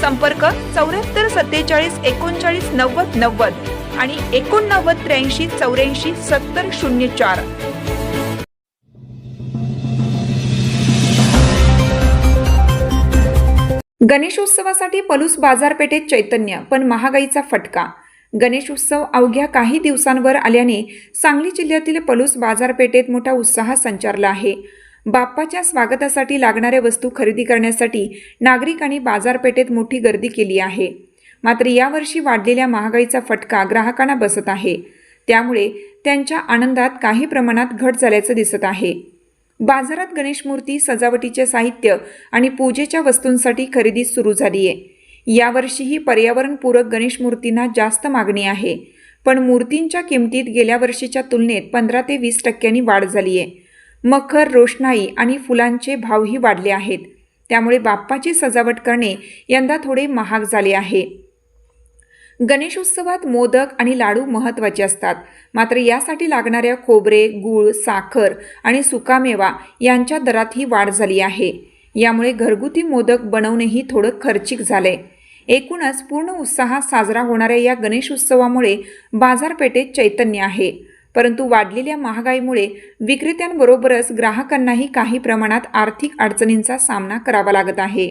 संपर्क चौऱ्याहत्तर सत्तेचाळीस एकोणचाळीस नव्वद नव्वद आणि एकोणनव्वद त्र्याऐंशी चौऱ्याऐंशी सत्तर शून्य चार. गणेशोत्सवासाठी पलूस बाजारपेठेत चैतन्य पण महागाईचा फटका. गणेशोत्सव अवघ्या काही दिवसांवर आल्याने सांगली जिल्ह्यातील पलूस बाजारपेठेत मोठा उत्साह संचारला आहे. बाप्पाच्या स्वागतासाठी लागणाऱ्या वस्तू खरेदी करण्यासाठी नागरिकांनी बाजारपेठेत मोठी गर्दी केली आहे. मात्र यावर्षी वाढलेल्या महागाईचा फटका ग्राहकांना बसत आहे. त्यामुळे त्यांच्या आनंदात काही प्रमाणात घट झाल्याचं दिसत आहे. बाजारात गणेश मूर्ती सजावटीचे साहित्य आणि पूजेच्या वस्तूंसाठी खरेदी सुरू झाली आहे यावर्षीही पर्यावरणपूरक गणेश मूर्तींना जास्त मागणी आहे. पण मूर्तींच्या किमतीत गेल्या वर्षीच्या तुलनेत पंधरा ते वीस टक्क्यांनी वाढ झाली आहे मखर रोषणाई आणि फुलांचे भावही वाढले आहेत. त्यामुळे बाप्पाची सजावट करणे यंदा थोडे महाग झाले आहे. गणेशोत्सवात मोदक आणि लाडू महत्त्वाचे असतात. मात्र यासाठी लागणाऱ्या खोबरे गूळ साखर आणि सुकामेवा यांच्या दरातही वाढ झाली आहे. यामुळे घरगुती मोदक बनवणेही थोडं खर्चिक झालंय. एकूणच पूर्ण उत्साहात साजरा होणाऱ्या या गणेशोत्सवामुळे बाजारपेठेत चैतन्य आहे. परंतु वाढलेल्या महागाईमुळे विक्रेत्यांबरोबरच ग्राहकांनाही काही प्रमाणात आर्थिक अडचणींचा सामना करावा लागत आहे.